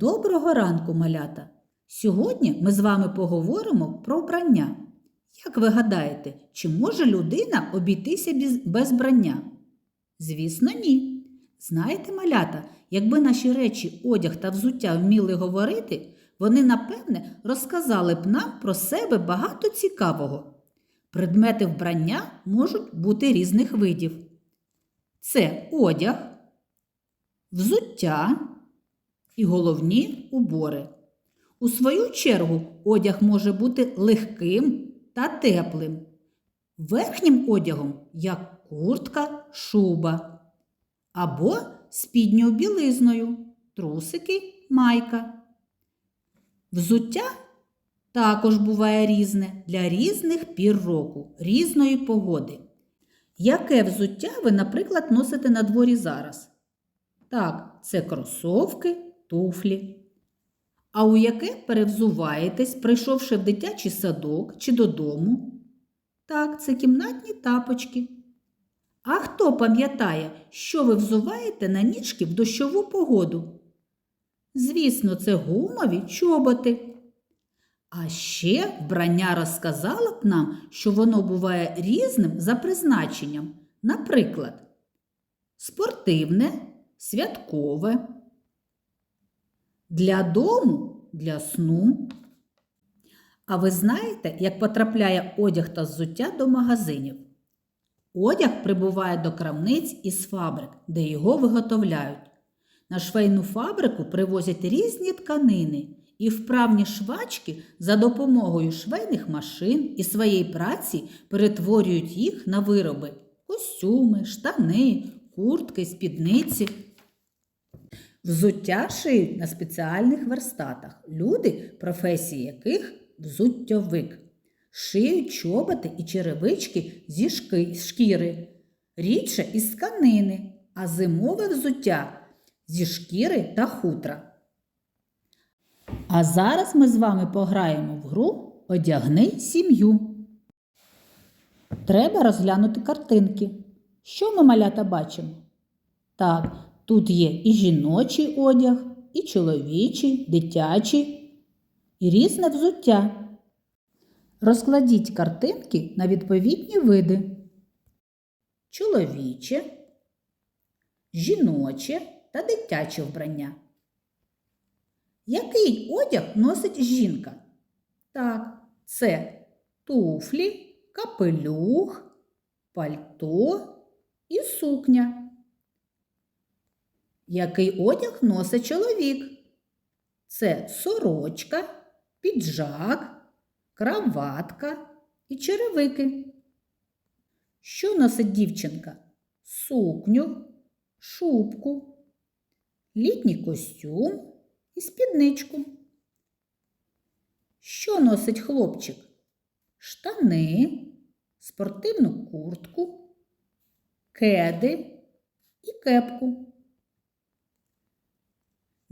Доброго ранку, малята! Сьогодні ми з вами поговоримо про вбрання. Як ви гадаєте, чи може людина обійтися без, брання? Звісно, ні. Знаєте, малята, якби наші речі, одяг та взуття вміли говорити, вони, напевне, розказали б нам про себе багато цікавого. Предмети вбрання можуть бути різних видів. Це одяг, взуття і головні убори. У свою чергу одяг може бути легким та теплим. Верхнім одягом як куртка, шуба або спідньою білизною, трусики, майка. Взуття також буває різне для різних пір року, різної погоди. Яке взуття ви, наприклад, носите на дворі зараз? Так, це кросовки, туфлі. А у яке перевзуваєтесь, прийшовши в дитячий садок чи додому? Так, це кімнатні тапочки. А хто пам'ятає, що ви взуваєте на ніжки в дощову погоду? Звісно, це гумові чоботи. А ще вбрання розказало б нам, що воно буває різним за призначенням. Наприклад, спортивне, святкове, для дому, для сну. А ви знаєте, як потрапляє одяг та взуття до магазинів? Одяг прибуває до крамниць із фабрик, де його виготовляють. На швейну фабрику привозять різні тканини, і вправні швачки за допомогою швейних машин і своєї праці перетворюють їх на вироби костюми, штани, куртки, спідниці. Взуття шиють на спеціальних верстатах, люди, професії яких взуттєвик. Шиють чоботи і черевички зі шкіри, рідше із тканини, а зимове взуття зі шкіри та хутра. А зараз ми з вами пограємо в гру Одягни сім'ю. Треба розглянути картинки. Що ми малята бачимо? Так, тут є і жіночий одяг, і чоловічий, дитячий, і різне взуття. Розкладіть картинки на відповідні види. Чоловіче, жіноче та дитяче вбрання. Який одяг носить жінка? Так, це туфлі, капелюх, пальто і сукня. Який одяг носить чоловік? Це сорочка, піджак, краватка і черевики. Що носить дівчинка? Сукню, шубку, літній костюм і спідничку. Що носить хлопчик? Штани, спортивну куртку, кеди і кепку.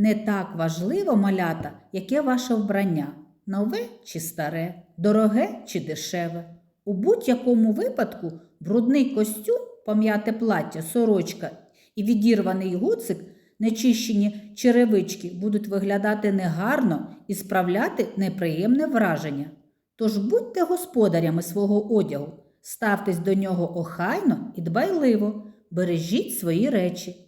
Не так важливо, малята, яке ваше вбрання нове чи старе, дороге чи дешеве. У будь-якому випадку брудний костюм, пом'яте плаття, сорочка і відірваний гуцик, нечищені черевички будуть виглядати негарно і справляти неприємне враження. Тож будьте господарями свого одягу, ставтесь до нього охайно і дбайливо, бережіть свої речі.